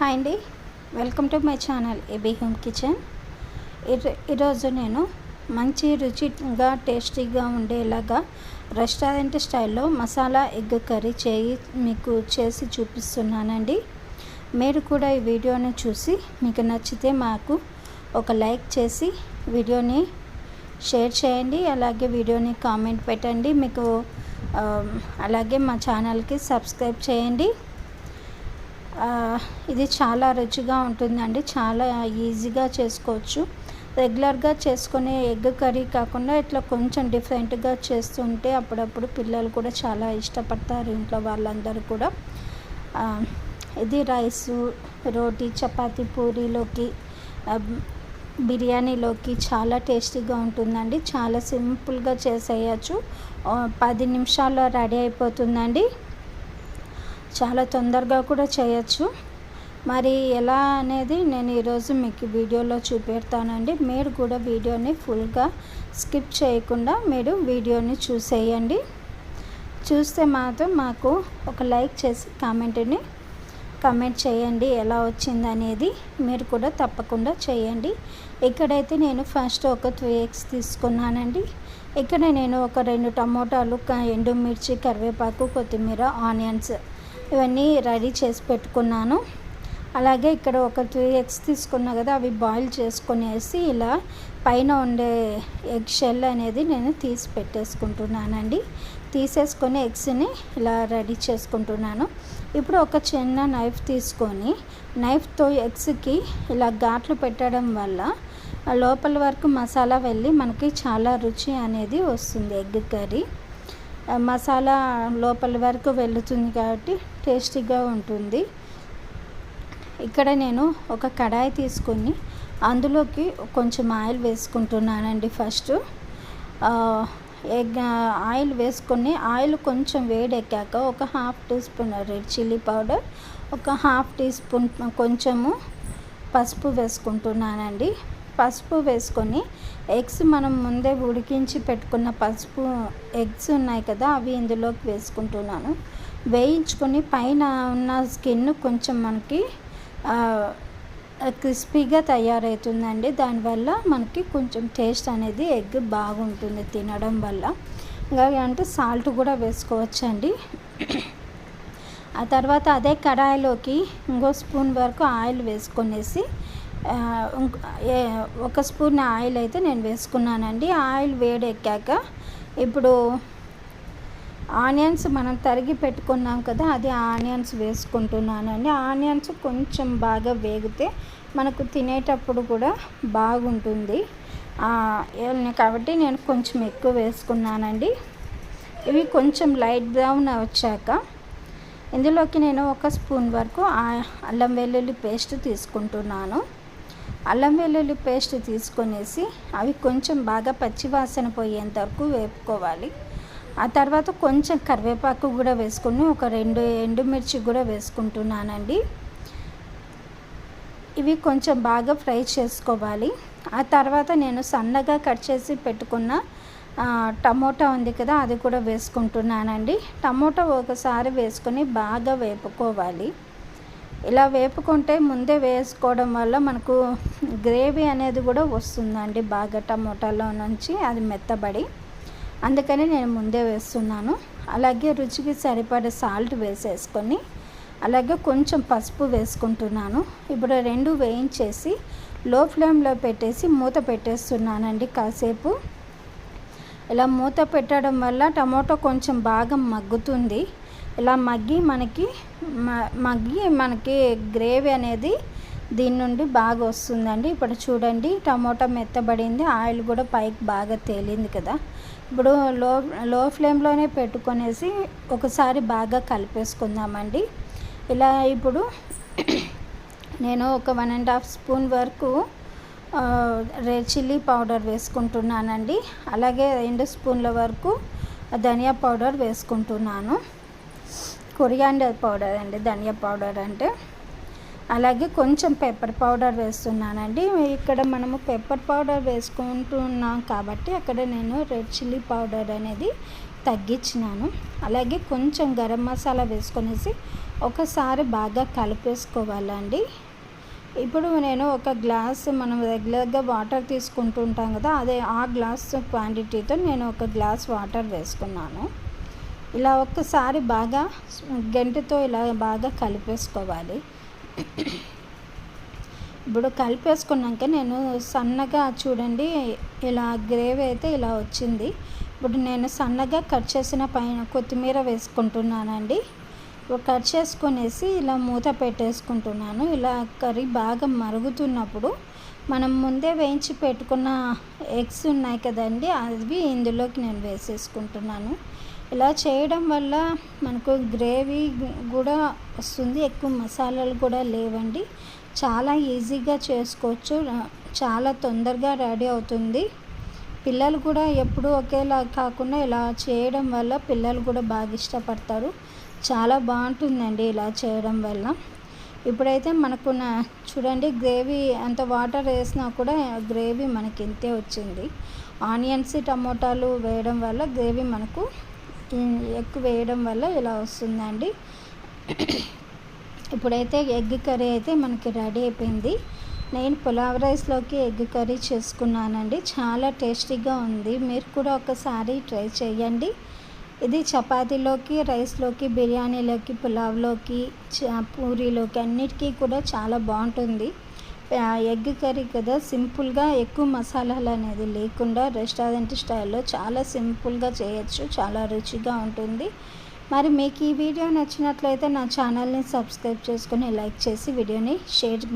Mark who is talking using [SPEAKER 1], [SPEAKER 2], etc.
[SPEAKER 1] Hi అండి. Welcome to my channel AB home kitchen ఈరోజు నేను మంచి రుచిగా టేస్టీగా ఉండేలాగా రెస్టారెంట్ స్టైల్లో మసాలా ఎగ్ కర్రీ చేయి మీకు చేసి చూపిస్తున్నానండి. మీరు కూడా ఈ వీడియోని చూసి మీకు నచ్చితే మాకు ఒక లైక్ చేసి వీడియోని షేర్ చేయండి. అలాగే వీడియోని కామెంట్ పెట్టండి. మీకు అలాగే మా ఛానల్కి సబ్స్క్రైబ్ చేయండి. ఇది చాలా రుచిగా ఉంటుందండి. చాలా ఈజీగా చేసుకోవచ్చు. రెగ్యులర్గా చేసుకునే ఎగ్ కర్రీ కాకుండా ఇట్లా కొంచెం డిఫరెంట్గా చేస్తుంటే అప్పుడప్పుడు పిల్లలు కూడా చాలా ఇష్టపడతారు ఇంట్లో వాళ్ళందరూ కూడా. ఇది రైసు రోటీ చపాతి పూరీలోకి బిర్యానీలోకి చాలా టేస్టీగా ఉంటుందండి. చాలా సింపుల్గా చేసేయచ్చు. పది నిమిషాల్లో రెడీ అయిపోతుందండి. చాలా తొందరగా కూడా చేయొచ్చు. మరి ఎలా అనేది నేను ఈరోజు మీకు వీడియోలో చూపెడతానండి. మీరు కూడా వీడియోని ఫుల్గా స్కిప్ చేయకుండా మీరు వీడియోని చూసేయండి. చూస్తే మాత్రం మాకు ఒక లైక్ చేసి కామెంట్ని కమెంట్ చేయండి. ఎలా వచ్చింది అనేది మీరు కూడా తప్పకుండా చేయండి. ఇక్కడైతే నేను ఫస్ట్ ఒక త్రీ ఎగ్స్ తీసుకున్నానండి. ఇక్కడ నేను ఒక రెండు టమోటాలు ఎండుమిర్చి కరివేపాకు కొత్తిమీర ఆనియన్స్ ఇవన్నీ రెడీ చేసి పెట్టుకున్నాను. అలాగే ఇక్కడ ఒక త్రీ ఎగ్స్ తీసుకున్నా కదా అవి బాయిల్ చేసుకునేసి ఇలా పైన ఉండే ఎగ్ షెల్ అనేది నేను తీసి పెట్టేసుకుంటున్నానండి. తీసేసుకొని ఎగ్స్ని ఇలా రెడీ చేసుకుంటున్నాను. ఇప్పుడు ఒక చిన్న నైఫ్ తీసుకొని నైఫ్తో ఎగ్స్కి ఇలా ఘాట్లు పెట్టడం వల్ల ఆ లోపల వరకు మసాలా వెళ్ళి మనకి చాలా రుచి అనేది వస్తుంది ఎగ్ కర్రీ. మసాలా లోపల వరకు వెళుతుంది కాబట్టి టేస్టీగా ఉంటుంది. ఇక్కడ నేను ఒక కడాయి తీసుకొని అందులోకి కొంచెం ఆయిల్ వేసుకుంటున్నానండి ఫస్ట్. ఎగ్ ఆయిల్ వేసుకొని ఆయిల్ కొంచెం వేడెక్కాక ఒక half teaspoon red chilli powder ఒక హాఫ్ టీ స్పూన్ కొంచెము పసుపు వేసుకుంటున్నానండి. పసుపు వేసుకొని ఎగ్స్ మనం ముందే ఉడికించి పెట్టుకున్న పసుపు ఎగ్స్ ఉన్నాయి కదా అవి ఇందులోకి వేసుకుంటున్నాను. వేయించుకొని పైన ఉన్న స్కిన్ కొంచెం మనకి క్రిస్పీగా తయారవుతుందండి. దానివల్ల మనకి కొంచెం టేస్ట్ అనేది ఎగ్ బాగుంటుంది తినడం వల్ల. ఇంకా అంటే సాల్ట్ కూడా వేసుకోవచ్చండి. ఆ తర్వాత అదే కడాయిలోకి ఇంకో స్పూన్ వరకు ఆయిల్ వేసుకొనేసి ఒక స్పూన్ ఆయిల్ అయితే నేను వేసుకున్నానండి. ఆయిల్ వేడెక్కాక ఇప్పుడు ఆనియన్స్ మనం తరిగి పెట్టుకున్నాం కదా అది ఆనియన్స్ వేసుకుంటున్నానండి. ఆనియన్స్ కొంచెం బాగా వేగితే మనకు తినేటప్పుడు కూడా బాగుంటుంది. ఆ, కాబట్టి నేను కొంచెం ఎక్కువ వేసుకున్నానండి. ఇవి కొంచెం లైట్ బ్రౌన్ వచ్చాక ఇందులోకి నేను ఒక స్పూన్ వరకు అల్లం వెల్లుల్లి పేస్ట్ తీసుకుంటున్నాను. అల్లం వెల్లుల్లి పేస్ట్ తీసుకొనేసి అవి కొంచెం బాగా పచ్చివాసన పోయేంత వరకు వేపుకోవాలి. ఆ తర్వాత కొంచెం కరివేపాకు కూడా వేసుకుని ఒక రెండు ఎండుమిర్చి కూడా వేసుకుంటున్నానండి. ఇవి కొంచెం బాగా ఫ్రై చేసుకోవాలి. ఆ తర్వాత నేను సన్నగా కట్ చేసి పెట్టుకున్న టమోటా ఉంది కదా అది కూడా వేసుకుంటున్నానండి. టమోటా ఒకసారి వేసుకొని బాగా వేపుకోవాలి. ఇలా వేపుకుంటే ముందే వేసుకోవడం వల్ల మనకు గ్రేవీ అనేది కూడా వస్తుందండి బాగా టమోటాలో నుంచి అది మెత్తబడి. అందుకని నేను ముందే వేస్తున్నాను. అలాగే రుచికి సరిపడే సాల్ట్ వేసేసుకొని అలాగే కొంచెం పసుపు వేసుకుంటున్నాను. ఇప్పుడు రెండు వేయించేసి లో ఫ్లేమ్లో పెట్టేసి మూత పెట్టేస్తున్నానండి కాసేపు. ఇలా మూత పెట్టడం వల్ల టమోటో కొంచెం బాగా మగ్గుతుంది. ఇలా మగ్గి మనకి మ- మగ్గి మనకి గ్రేవీ అనేది దీని నుండి బాగా వస్తుందండి. ఇప్పుడు చూడండి టమోటా మెత్తబడింది ఆయిల్ కూడా పైకి బాగా తేలింది కదా. ఇప్పుడు లో లో ఫ్లేమ్లోనే పెట్టుకొనేసి ఒకసారి బాగా కలిపేసుకుందామండి. ఇలా ఇప్పుడు నేను ఒక వన్ అండ్ హాఫ్ స్పూన్ వరకు రెడ్ చిల్లీ పౌడర్ వేసుకుంటున్నానండి. అలాగే రెండు స్పూన్ల వరకు ధనియా పౌడర్ వేసుకుంటున్నాను. కొరియాండర్ పౌడర్ అండి ధనియా పౌడర్ అంటే. అలాగే కొంచెం పెప్పర్ పౌడర్ వేస్తున్నానండి. ఇక్కడ మనము పెప్పర్ పౌడర్ వేసుకుంటున్నాం కాబట్టి అక్కడ నేను రెడ్ చిల్లీ పౌడర్ అనేది తగ్గించినాను. అలాగే కొంచెం గరం మసాలా వేసుకొనేసి ఒకసారి బాగా కలిపేసుకోవాలండి. ఇప్పుడు నేను ఒక గ్లాస్ మనం రెగ్యులర్గా వాటర్ తీసుకుంటుంటాం కదా అదే ఆ గ్లాస్ క్వాంటిటీతో నేను ఒక గ్లాస్ వాటర్ వేసుకున్నాను. ఇలా ఒక్కసారి బాగా గంటతో ఇలా బాగా కలిపేసుకోవాలి. ఇప్పుడు కలిపేసుకున్నాక నేను సన్నగా చూడండి ఇలా గ్రేవీ అయితే ఇలా వచ్చింది. ఇప్పుడు నేను సన్నగా కట్ చేసిన పైన కొత్తిమీర వేసుకుంటున్నానండి. కట్ చేసుకునేసి ఇలా మూత పెట్టేసుకుంటున్నాను. ఇలా కర్రీ బాగా మరుగుతున్నప్పుడు మనం ముందే వేయించి పెట్టుకున్న ఎగ్స్ ఉన్నాయి కదండి అవి ఇందులోకి నేను వేసేసుకుంటున్నాను. ఇలా చేయడం వల్ల మనకు గ్రేవీ కూడా వస్తుంది ఎక్కువ మసాలాలు కూడా లేవండి. చాలా ఈజీగా చేసుకోవచ్చు చాలా తొందరగా రెడీ అవుతుంది. పిల్లలు కూడా ఎప్పుడు ఒకేలా కాకుండా ఇలా చేయడం వల్ల పిల్లలు కూడా బాగా ఇష్టపడతారు. చాలా బాగుంటుందండి ఇలా చేయడం వల్ల. ఇప్పుడైతే మనకు చూడండి గ్రేవీ అంత వాటర్ వేసినా కూడా గ్రేవీ మనకి ఇంతే వచ్చింది. ఆనియన్స్ టమోటాలు వేయడం వల్ల గ్రేవీ మనకు ఎక్కువ వేయడం వల్ల ఇలా వస్తుందండి. ఇప్పుడైతే ఎగ్ కర్రీ అయితే మనకి రెడీ అయిపోయింది. నేను పులావ్ రైస్లోకి ఎగ్ కర్రీ చేసుకున్నానండి. చాలా టేస్టీగా ఉంది. మీరు కూడా ఒకసారి ట్రై చేయండి. ఇది చపాతీలోకి రైస్లోకి బిర్యానీలోకి పులావ్లోకి పూరీలోకి అన్నిటికీ కూడా చాలా బాగుంటుంది. ఎగ్ కర్రీ కదా సింపుల్గా ఎక్కువ మసాలాలు అనేది లేకుండా రెస్టారెంట్ స్టైల్లో చాలా సింపుల్గా చేయొచ్చు చాలా రుచిగా ఉంటుంది. మరి మీకు ఈ వీడియో నచ్చినట్లయితే నా ఛానల్ని సబ్స్క్రైబ్ చేసుకొని లైక్ చేసి వీడియోని షేర్